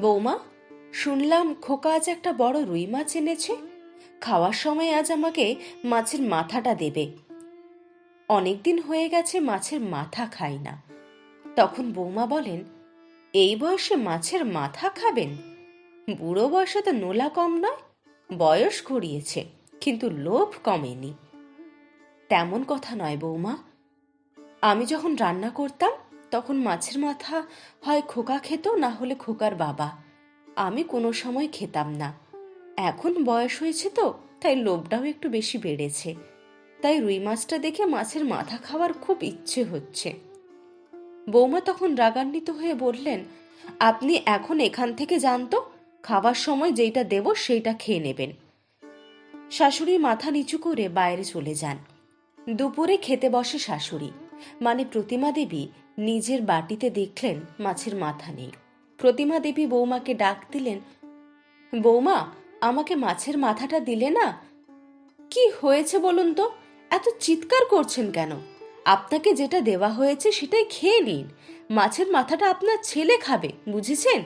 বৌমা, শুনলাম খোকা আজ একটা বড় রুই মাছ এনেছে। খাওয়ার সময় আজ আমাকে মাছের মাথাটা দেবে। অনেকদিন হয়ে গেছে মাছের মাথা খাই না। তখন বৌমা বলেন, এই বয়সে মাছের মাথা খাবেন? বুড়ো বয়সে তো নোলা কম নয়, বয়স গড়িয়েছে, কিন্তু লোভ কমেনি। তেমন কথা নয় বৌমা। আমি যখন রান্না করতাম তখন মাছের মাথা হয় খোকা খেত, না হলে খোকার বাবা। আমি কোনো সময় খেতাম না। এখন বয়স হয়েছে তো, তাই লোভটাও একটু বেশি বেড়েছে। তাই রুই মাছটা দেখে মাছের মাথা খাওয়ার খুব ইচ্ছে হচ্ছে। বৌমা তখন রাগান্বিত হয়ে বললেন, আপনি এখন এখান থেকে জানতো খাবার সময় যেইটা দেব সেইটা খেয়ে নেবেন। শাশুড়ি মাথা নিচু করে বাইরে চলে যান। দুপুরে খেতে বসে শাশুড়ি মানে প্রতিমা দেবী নিজের বাটিতে দেখলেন মাছের মাথা নেই। প্রতিমা দেবী বৌমাকে ডাক দিলেন, বৌমা, আমাকে মাছের মাথাটা দিলে না? কি হয়েছে বলুন তো? এত চিৎকার করছেন কেন? আপনাকে যেটা দেওয়া হয়েছে সেটাই খেয়ে নিন। মাছের মাথাটা আপনার ছেলে খাবে, বুঝেছেন?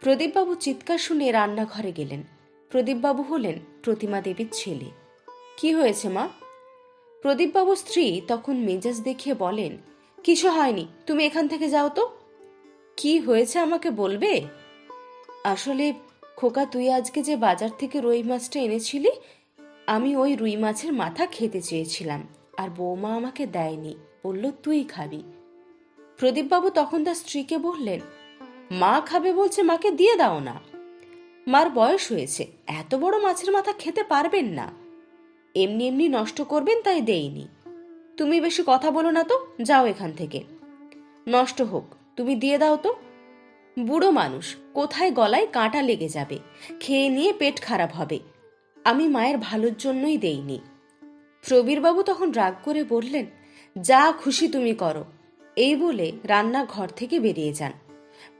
প্রদীপবাবু চিৎকার শুনে রান্নাঘরে গেলেন। প্রদীপবাবু হলেন প্রতিমা দেবীর ছেলে। কি হয়েছে মা? প্রদীপবাবু স্ত্রী তখন মেজাজ দেখিয়ে বলেন কিছু হয়নি। তুমি এখান থেকে যাও তো। কি হয়েছে আমাকে বলবে? আসলে খোকা, তুই আজকে যে বাজার থেকে রুই মাছটা এনেছিলি, আমি ওই রুই মাছের মাথা খেতে চেয়েছিলাম, আর বৌমা আমাকে দেয়নি। বলল, তুই খাবি। প্রদীপবাবু তখন তার স্ত্রীকে বললেন, মা খাবে বলছে, মাকে দিয়ে দাও না। মার বয়স হয়েছে, এত বড় মাছের মাথা খেতে পারবেন না। এমনি এমনি নষ্ট করবেন, তাই দেইনি। তুমি বেশি কথা বলো না তো, যাও এখান থেকে। নষ্ট হোক, তুমি দিয়ে দাও তো। বুড়ো মানুষ, কোথায় গলায় কাঁটা লেগে যাবে? খেয়ে নিয়ে পেট খারাপ হবে। আমি মায়ের ভালোর জন্যই দেইনি। প্রবীরবাবু তখন রাগ করে বললেন, যা খুশি তুমি করো। এই বলে রান্না ঘর থেকে বেরিয়ে যান।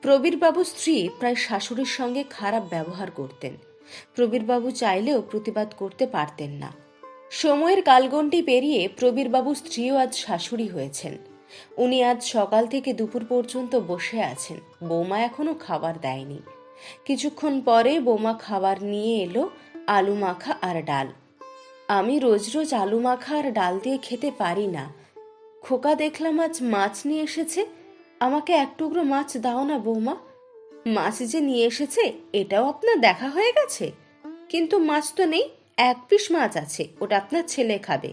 প্রবীরবাবু স্ত্রী প্রায় শাশুড়ির সঙ্গে খারাপ ব্যবহার করতেন। প্রবীরবাবু চাইলেও প্রতিবাদ করতে পারতেন না। সময়ের কালগণ্ডি পেরিয়ে প্রবীরবাবু স্ত্রীও আজ শাশুড়ি হয়েছেন। উনি আজ সকাল থেকে দুপুর পর্যন্ত বসে আছেন। বৌমা এখনও খাবার দেয়নি। কিছুক্ষণ পরে বৌমা খাবার নিয়ে এলো আলু মাখা আর ডাল। আমি রোজ রোজ আলু মাখা আর ডাল দিয়ে খেতে পারি না। খোকা দেখলাম আজ মাছ নিয়ে এসেছে। আমাকে এক টুকরো মাছ দাও না বৌমা। মাছ যে নিয়ে এসেছে, এটাও আপনার দেখা হয়ে গেছে? কিন্তু মাছ তো নেই। এক পিস মাছ আছে, ওটা আপনার ছেলে খাবে।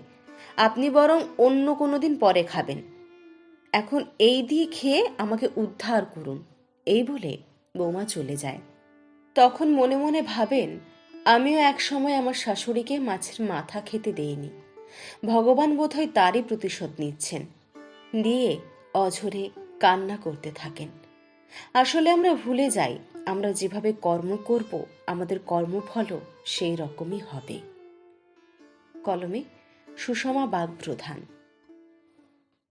আপনি বরং অন্য কোনো দিন পরে খাবেন। এখন এই দিয়ে খেয়ে আমাকে উদ্ধার করুন। এই বলে বৌমা চলে যায়। তখন মনে মনে ভাবেন, আমিও এক সময় আমার শাশুড়িকে মাছের মাথা খেতে দেইনি। ভগবান বোধহয় তারই প্রতিশোধ নিচ্ছেন। দিয়ে অঝরে কান্না করতে থাকেন। আসলে আমরা ভুলে যাই আমরা যেভাবে কর্ম করব আমাদের কর্মফলও সেই রকমই হবে। কলমে সুষমা বাগপ্রধান।